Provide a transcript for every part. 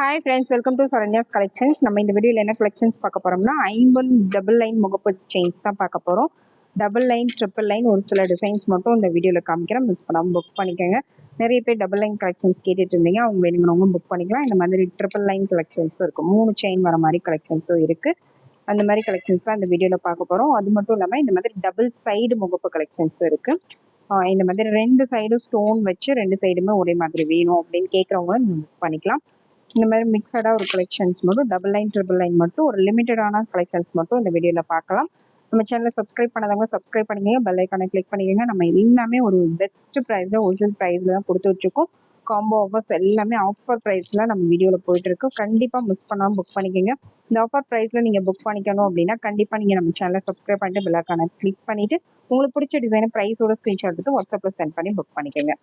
Hi friends welcome to Saranya's collections நம்ம இந்த வீடியோவில் என்ன கலெக்ஷன்ஸ் பார்க்க போகிறோம்னா ஐம்பன் டபுள் லைன் முகப்பு செயின்ஸ் தான் பார்க்க போகிறோம் டபுள் லைன் ட்ரிபிள் லைன் ஒரு சில டிசைன்ஸ் மட்டும் இந்த வீடியோவில் காமிக்கிறேன். மிஸ் பண்ணாமல் புக் பண்ணிக்கோங்க. நிறைய பேர் டபுள் லைன் கலெக்ஷன்ஸ் கேட்டுட்டு இருந்தீங்க. அவங்க வேணுங்கிறவங்க புக் பண்ணிக்கலாம். இந்த மாதிரி ட்ரிபிள் லைன் கலெக்ஷன்ஸும் இருக்குது மூணு செயின் வர மாதிரி கலெக்ஷன்ஸும் இருக்குது அந்த மாதிரி கலெக்ஷன்ஸ் தான் இந்த வீடியோவில் பார்க்க போகிறோம் அது மட்டும் இல்லாமல் இந்த மாதிரி டபுள் சைடு முகப்பு கலெக்ஷன்ஸும் இருக்குது இந்த மாதிரி ரெண்டு சைடும் ஸ்டோன் வச்சு ரெண்டு சைடுமே ஒரே மாதிரி வேணும் அப்படின்னு கேட்குறவங்க புக் பண்ணிக்கலாம். இந்த மாதிரி மிக்சடாக ஒரு கலெக்ஷன்ஸ் மட்டும் டபுள் லைன் ட்ரிபிள் லைன் மட்டும் ஒரு லிமிட்டடான கலெக்ஷன்ஸ் மட்டும் இந்த வீடியோவில் பார்க்கலாம். நம்ம சேனலை சப்ஸ்கிரைப் பண்ணாதவங்க சப்ஸ்கிரைப் பண்ணிக்கோங்க. பெல் ஐக்கானை கிளிக் பண்ணிக்கோங்க. நம்ம எல்லாமே ஒரு பெஸ்ட் ப்ரைஸில் ஹோல்சேல் ப்ரைஸில் தான் கொடுத்து வச்சுருக்கோம். காம்போ ஆஃபர்ஸ் எல்லாமே ஆஃபர் ப்ரைஸில் நம்ம வீடியோவில் போயிட்டுருக்கு. கண்டிப்பாக மிஸ் பண்ணாமல் புக் பண்ணிக்கோங்க. இந்த ஆஃபர் ப்ரைஸில் நீங்கள் புக் பண்ணிக்கணும் அப்படின்னா கண்டிப்பாக நீங்கள் நம்ம சேனலை சப்ஸ்கிரைப் பண்ணிட்டு பெல் ஐக்கானை கிளிக் பண்ணிவிட்டு உங்களுக்கு பிடிச்ச டிசைனை ப்ரைஸோட ஸ்க்ரீன்ஷாட் எடுத்து வாட்ஸ்அப்பில் சென்ட் பண்ணி புக் பண்ணிக்கோங்க.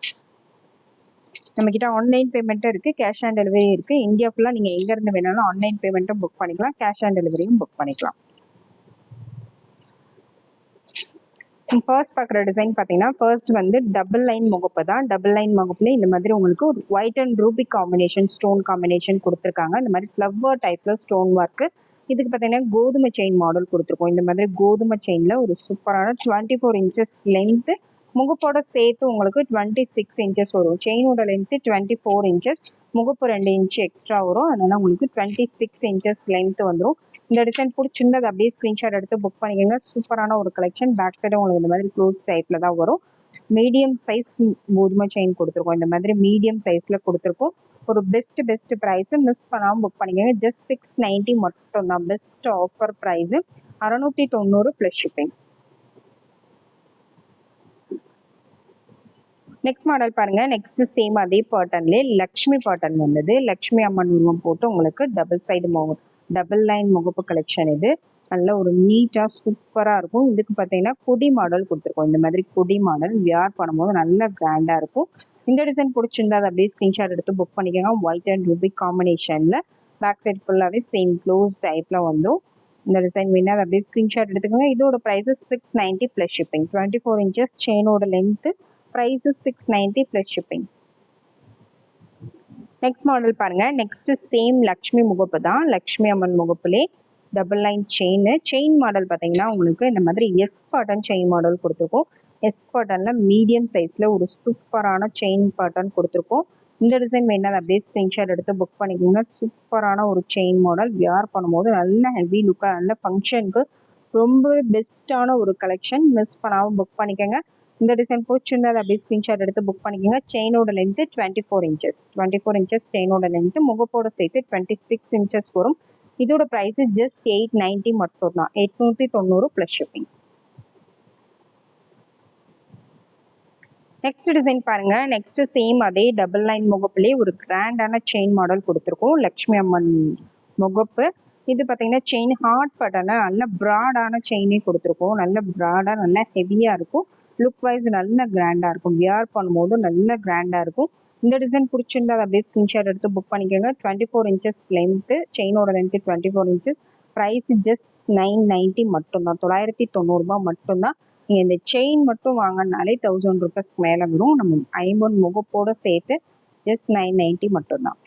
நம்ம கிட்ட ஆன்லைன் பேமெண்ட்டும் இருக்கு கேஷ் ஆன் டெலிவரி இருக்கு. இந்தியா ஃபுல்லா நீங்க எங்க இருந்து வேணாலும் ஆன்லைன் பேமெண்ட்டும் புக் பண்ணிக்கலாம். கேஷ் ஆன் டெலிவரியும் புக் பண்ணிக்கலாம். ஃபர்ஸ்ட் பார்க்குற டிசைன் பார்த்தீங்கன்னா ஃபர்ஸ்ட் வந்து டபுள் லைன் முகப்பு தான். டபுள் லைன் முகப்புல இந்த மாதிரி உங்களுக்கு ஒரு white and ruby combination stone combination கொடுத்துருக்காங்க. இந்த மாதிரி ஃப்ளவர் டைப்ல ஸ்டோன் ஒர்க்கு இதுக்கு பார்த்தீங்கன்னா கோதுமை செயின் மாடல் கொடுத்துருக்கோம். இந்த மாதிரி கோதுமை செயின்ல ஒரு சூப்பரான டுவெண்ட்டி ஃபோர் இன்ச்சஸ் லென்த்து முகப்போட சேர்த்து உங்களுக்கு டுவெண்ட்டி சிக்ஸ் இன்ச்சஸ் வரும். செயினோட லென்த்து டுவெண்ட்டி ஃபோர் இன்ச்சஸ் முகப்பு ரெண்டு இன்ச் எக்ஸ்ட்ரா வரும். அதனால உங்களுக்கு டுவெண்ட்டி சிக்ஸ் இன்ச்சஸ் லென்த் வந்துடும் இந்த டிசைன் பிடிச்சிருந்தது அப்படியே ஸ்க்ரீன்ஷாட் எடுத்து புக் பண்ணிக்கோங்க. சூப்பரான ஒரு கலெக்ஷன் பேக் சைடு உங்களுக்கு இந்த மாதிரி க்ளோஸ் டைப்பில் தான் வரும். மீடியம் சைஸ் கோதுமை செயின் கொடுத்துருக்கோம். இந்த மாதிரி மீடியம் சைஸில் கொடுத்துருக்கோம். ஒரு பெஸ்ட் பெஸ்ட் ப்ரைஸு மிஸ் பண்ணாமல் புக் பண்ணிக்கோங்க. ஜஸ்ட் சிக்ஸ் நைன்ட்டி மட்டும் தான் பெஸ்ட் ஆஃபர் ப்ரைஸு அறநூற்றி தொண்ணூறு ப்ளஸ் ஷிப்பிங் நெக்ஸ்ட் மாடல் பாருங்க. நெக்ஸ்ட் சேம் அதே பேட்டர்ன்லேயே லக்ஷ்மி பாட்டன் வந்தது. லக்ஷ்மி அம்மன் உருவம் போட்டு உங்களுக்கு டபுள் சைடு முக டபுள் லைன் முகப்பு கலெக்ஷன் இது. நல்ல ஒரு நீட்டாக சூப்பராக இருக்கும். இதுக்கு பார்த்தீங்கன்னா கொடி மாடல் கொடுத்துருக்கோம். இந்த மாதிரி கொடி மாடல் வியார் பண்ணும்போது நல்ல கிராண்டாக இருக்கும். இந்த டிசைன் பிடிச்சிருந்தா அதை அப்படியே ஸ்க்ரீன்ஷாட் எடுத்து புக் பண்ணிக்கோங்க. ஒயிட் அண்ட் ரூபி காம்பினேஷனில் பேக் சைட் ஃபுல்லாகவே சேம் க்ளோஸ் டைப்பில் வந்தும் இந்த டிசைன் வேணா அதை அப்படியே ஸ்க்ரீன்ஷாட் எடுத்துக்கோங்க. இதோட prices six ninety plus shipping twenty four inches செயினோட length price six ninety plus shipping next model பாருங்கள் நெக்ஸ்ட்டு சேம் லக்ஷ்மி முகப்பு தான். Lakshmi Amman முகப்புலே double line chain chain model பார்த்தீங்கன்னா உங்களுக்கு இந்த மாதிரி எஸ் பாட்டன் செயின் மாடல் கொடுத்துருக்கோம் எஸ் பாட்டனில் மீடியம் சைஸில் ஒரு சூப்பரான செயின் பாட்டன் கொடுத்துருக்கோம். இந்த டிசைன் வேணா அப்படியே ஸ்க்ரீன்ஷாட் எடுத்து புக் பண்ணிக்கோங்க. சூப்பரான ஒரு செயின் மாடல் வியார் பண்ணும்போது நல்ல ஹெவி லுக்காக நல்ல ஃபங்க்ஷனுக்கு ரொம்ப பெஸ்ட்டான ஒரு கலெக்ஷன் மிஸ் பண்ணாமல் புக் பண்ணிக்கோங்க. இந்த டிசைன் பிடிச்சிருந்தது அதை அப்படியே ஸ்க்ரீன்ஷாட் எடுத்து புக் பண்ணிக்கோங்க. செயினோட length twenty four inches twenty four inches செயினோட length முகப்போட சேர்த்து டுவெண்ட்டி சிக்ஸ் இன்ச்சஸ் வரும். இதோட ப்ரைஸ் ஜஸ்ட் எயிட் நைன்ட்டி மட்டும் தான். எட்நூற்றி தொண்ணூறு ப்ளஸ் ஷிப்பிங் நெக்ஸ்ட் டிசைன் பாருங்க. நெக்ஸ்ட் சேம் அதே டபுள் லைன் முகப்புலேயே ஒரு கிராண்டான செயின் மாடல் கொடுத்துருக்கோம். லக்ஷ்மி அம்மன் முகப்பு. இது பார்த்தீங்கன்னா செயின் ஹார்ட் பட்டனை நல்ல ப்ராடான செயினே கொடுத்துருக்கோம். நல்ல ப்ராடாக நல்ல ஹெவியாக இருக்கும். லுக் வைஸ் நல்ல கிராண்டாக இருக்கும். வியர் பண்ணும்போது நல்ல கிராண்டாக இருக்கும். இந்த டிசைன் பிடிச்சிருந்தா அதை அப்படியே ஸ்கிரீன்ஷாட் எடுத்து புக் பண்ணிக்கோங்க. Twenty four inches length செயினோட length twenty four inches price just nine ninety மட்டும்தான். தொள்ளாயிரத்தி தொண்ணூறுபா மட்டும்தான். நீங்கள் இந்த செயின் மட்டும் வாங்கினாலே தௌசண்ட் ருபீஸ் மேலே வரும். நம்ம ஐம்பது முகப்போட சேர்த்து ஜஸ்ட் நைன் நைன்ட்டி மட்டும்தான்.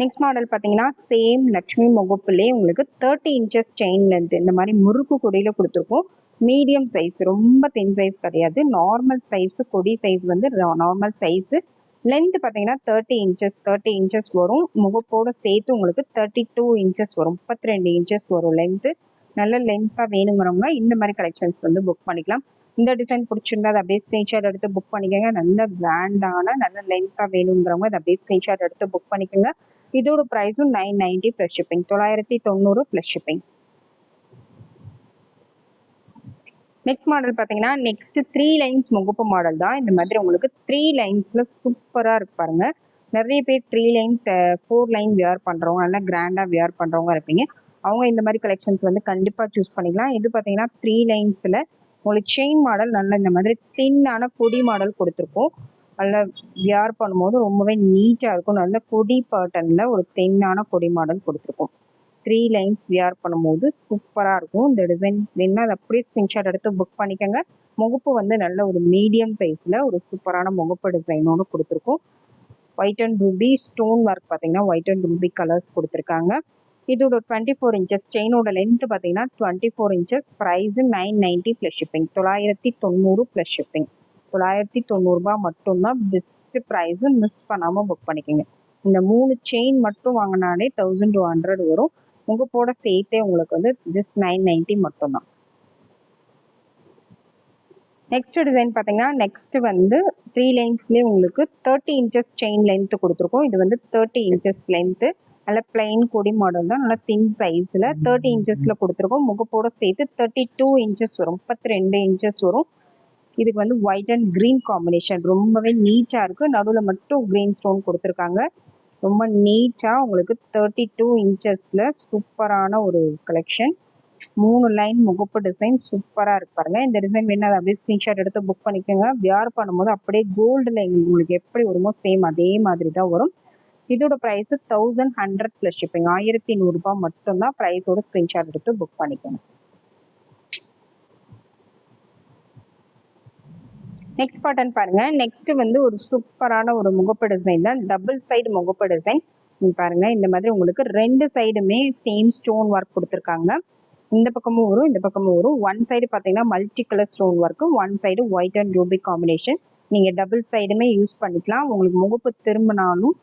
நெக்ஸ்ட் மாடல் பார்த்தீங்கன்னா சேம் லக்ஷ்மி முகப்புலேயே உங்களுக்கு தேர்ட்டி இன்ச்சஸ் செயின் லென்த் இந்த மாதிரி முறுக்கு கொடியில் கொடுத்துருக்கோம். மீடியம் சைஸ் ரொம்ப தின் சைஸ் கிடையாது. நார்மல் சைஸ் கொடி சைஸ் வந்து நார்மல் சைஸு லென்த் பார்த்தீங்கன்னா தேர்ட்டி இன்ச்சஸ் தேர்ட்டி இன்ச்சஸ் வரும். முகப்போட சேர்த்து உங்களுக்கு தேர்ட்டி டூ இன்ச்சஸ் வரும். முப்பத்தி ரெண்டு இன்ச்சஸ் வரும் லென்த்து நல்ல லென்த்தாக வேணுங்கிறவங்க இந்த மாதிரி கலெக்ஷன்ஸ் வந்து புக் பண்ணிக்கலாம். இந்த டிசைன் பிடிச்சிருந்தா அதை அப்படியே ஸ்க்ரீன்ஷாட் எடுத்து புக் பண்ணிக்கோங்க. நல்ல பிராண்டான நல்ல லென்த்தாக வேணுங்கிறவங்க அதை அப்படியே ஸ்க்ரீன்ஷாட் எடுத்து புக் பண்ணிக்கோங்க. இதோட ப்ரைஸும் நைன் நைன்ட்டி ப்ளஸ் ஷிப்பிங் தொள்ளாயிரத்தி தொண்ணூறு ப்ளஸ் ஷிப்பிங் நெக்ஸ்ட் மாடல் பார்த்தீங்கன்னா நெக்ஸ்ட் த்ரீ லைன்ஸ் முகப்பு மாடல் தான். இந்த மாதிரி உங்களுக்கு த்ரீ லைன்ஸில் சூப்பராக இருக்கு பாருங்க. நிறைய பேர் three line four line wear பண்ணுறவங்க நல்லா கிராண்டாக வியர் பண்ணுறவங்க இருப்பீங்க. அவங்க இந்த மாதிரி கலெக்ஷன்ஸ் வந்து கண்டிப்பாக சூஸ் பண்ணிக்கலாம். இது பார்த்தீங்கன்னா த்ரீ லைன்ஸில் உங்களுக்கு செயின் மாடல் நல்ல இந்த மாதிரி தின்னான கொடி மாடல் கொடுத்துருக்கோம் நல்லா வியர் பண்ணும்போது ரொம்பவே நீட்டாக இருக்கும். நல்ல கொடி பேட்டர்னில் ஒரு தென்னான கொடி மாடல் கொடுத்துருக்கோம் த்ரீ லைன்ஸ் வியர் பண்ணும்போது சூப்பராக இருக்கும். இந்த டிசைன் என்ன அதை அப்படியே ஸ்கிரீன்ஷாட் எடுத்து புக் பண்ணிக்கோங்க. முகப்பு வந்து நல்ல ஒரு மீடியம் சைஸில் ஒரு சூப்பரான முகப்பு டிசைனோடு கொடுத்துருக்கோம். White and ruby stone work பார்த்தீங்கன்னா ஒயிட் அண்ட் ரூபி கலர்ஸ் கொடுத்துருக்காங்க. இதோட டுவெண்ட்டி ஃபோர் இன்ச்சஸ் செயினோட லென்த் பார்த்தீங்கன்னா twenty four inches price nine ninety plus shipping தொள்ளாயிரத்தி தொண்ணூறு ப்ளஸ் ஷிப்பிங் தொள்ளாயிரத்தி தொண்ணூறுபா மட்டும்தான் பெஸ்ட் ப்ரைஸு மிஸ் பண்ணாமல் புக் பண்ணிக்கோங்க. இந்த மூணு செயின் மட்டும் வாங்கினாலே தௌசண்ட் டூ ஹண்ட்ரட் வரும். உங்கள் போட சேர்த்தே உங்களுக்கு வந்து ஜஸ்ட் நைன் நைன்ட்டி மட்டும்தான். நெக்ஸ்ட் டிசைன் பார்த்தீங்கன்னா நெக்ஸ்ட் வந்து த்ரீ லைன்ஸ்லேயே உங்களுக்கு தேர்ட்டி இன்ச்சஸ் செயின் லென்த் கொடுத்துருக்கோம். இது வந்து தேர்ட்டி இன்ச்சஸ் லென்த்து நல்ல பிளைன் கொடி மாடல் தான் நல்லா தின் சைஸில் தேர்ட்டி இன்ச்சஸில் கொடுத்துருக்கோம். முகப்போட சேர்த்து தேர்ட்டி டூ இன்ச்சஸ் வரும். முப்பத்தி ரெண்டு இன்ச்சஸ் வரும். இதுக்கு வந்து ஒயிட் அண்ட் க்ரீன் காம்பினேஷன் ரொம்பவே நீட்டாக இருக்குது நடுவில் மட்டும் க்ரீன் ஸ்டோன் கொடுத்துருக்காங்க. ரொம்ப நீட்டாக உங்களுக்கு தேர்ட்டி டூ இன்ச்சஸில் சூப்பரான ஒரு கலெக்ஷன் மூணு லைன் முகப்பு டிசைன் சூப்பராக இருக்கு பாருங்க. இந்த டிசைன் வேணும் அதை அப்படியே ஸ்க்ரீன்ஷாட் எடுத்து புக் பண்ணிக்கோங்க. வியார் பண்ணும்போது அப்படியே கோல்டு லைன் உங்களுக்கு எப்படி வருமோ சேம் அதே மாதிரி தான் வரும். இதோட price thousand hundred plus shipping ஆயிரத்தி நூறுரூபா மட்டும்தான் ப்ரைஸோட ஸ்க்ரீன்ஷாட் எடுத்து புக் பண்ணிக்கணும் நெக்ஸ்ட் பாட்டன் பாருங்க. நெக்ஸ்ட் வந்து ஒரு சூப்பரான ஒரு முகப்பு டிசைன் தான். டபுள் சைடு முகப்பு டிசைன் பாருங்க. இந்த மாதிரி உங்களுக்கு ரெண்டு சைடுமே சேம் ஸ்டோன் ஒர்க் கொடுத்துருக்காங்க. இந்த பக்கமும் வரும் இந்த பக்கமும் வரும். ஒன் சைடு பார்த்தீங்கன்னா multi colour stone work one side white and ruby combination நீங்கள் டபுள் சைடுமே யூஸ் பண்ணிக்கலாம். உங்களுக்கு முகப்பு திரும்பினாலும்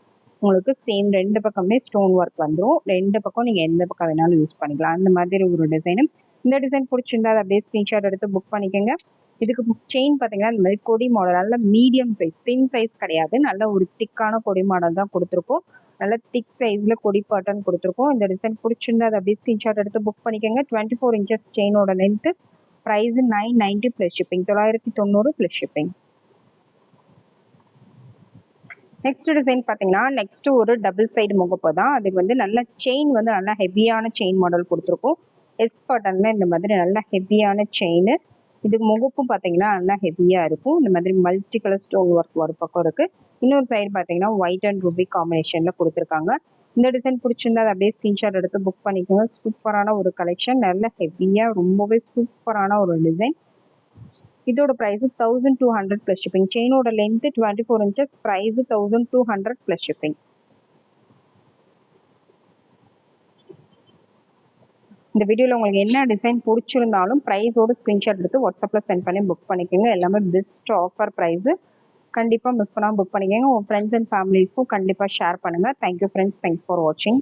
உங்களுக்கு சேம் ரெண்டு பக்கமே ஸ்டோன் ஒர்க் வந்துடும் ரெண்டு பக்கம் நீங்கள் எந்த பக்கம் வேணாலும் யூஸ் பண்ணிக்கலாம். அந்த மாதிரி ஒரு டிசைனும் இந்த டிசைன் பிடிச்சிருந்தா அதை அப்படியே ஸ்க்ரீன்ஷாட் எடுத்து புக் பண்ணிக்கோங்க. இதுக்கு செயின் பார்த்தீங்கன்னா இந்த மாதிரி கொடி மாடல் நல்ல மீடியம் சைஸ் தின் சைஸ் கிடையாது. நல்ல ஒரு திக்கான கொடி மாடல் தான் கொடுத்துருக்கோம். நல்ல திக் சைஸில் கொடி பாட்டன் கொடுத்துருக்கோம். இந்த டிசைன் பிடிச்சிருந்தா அதை அப்படியே ஸ்க்ரீன்ஷாட் எடுத்து புக் பண்ணிக்கோங்க. Twenty four inches செயினோட length price nine ninety plus shipping தொள்ளாயிரத்தி தொண்ணூறு ப்ளஸ் ஷிப்பிங் நெக்ஸ்ட் டிசைன் பார்த்தீங்கன்னா நெக்ஸ்ட் ஒரு டபுள் சைடு முகப்பு தான். அதுக்கு வந்து நல்ல செயின் வந்து நல்லா ஹெவியான செயின் மாடல் கொடுத்துருக்கோம். எஸ் பட்டன்ல இந்த மாதிரி நல்ல ஹெவியான செயின் இதுக்கு முகப்பும் பார்த்தீங்கன்னா நல்லா ஹெவியாக இருக்கும். இந்த மாதிரி மல்டி கலர் ஸ்டோன் ஒர்க் ஒரு பக்கம் இருக்குது இன்னொரு சைடு பார்த்தீங்கன்னா ஒயிட் அண்ட் ரூபி காம்பினேஷனில் கொடுத்துருக்காங்க. இந்த டிசைன் பிடிச்சிருந்தா அதை அப்படியே ஸ்க்ரீன்ஷாட் எடுத்து புக் பண்ணிக்கோங்க. சூப்பரான ஒரு கலெக்ஷன் நல்ல ஹெவியாக ரொம்பவே சூப்பரான ஒரு டிசைன் இதோட price thousand two hundred plus shipping செயினோட length twenty four inches price thousand two hundred plus shipping இந்த வீடியோவில் உங்களுக்கு என்ன டிசைன் பிடிச்சிருந்தாலும் ப்ரைஸோட ஸ்க்ரீன்ஷாட் எடுத்து வாட்ஸ்அப்பில் சென்ட் பண்ணி புக் பண்ணிக்கோங்க. எல்லாமே பெஸ்ட் ஆஃபர் ப்ரைஸு கண்டிப்பாக மிஸ் பண்ணாமல் புக் பண்ணிக்கோங்க. உங்கள் ஃப்ரெண்ட்ஸ் அண்ட் ஃபேமிலிஸ்க்கும் கண்டிப்பாக ஷேர் பண்ணுங்கள் தேங்க்யூ ஃப்ரெண்ட்ஸ் தேங்க்ஸ் ஃபார் வாட்சிங்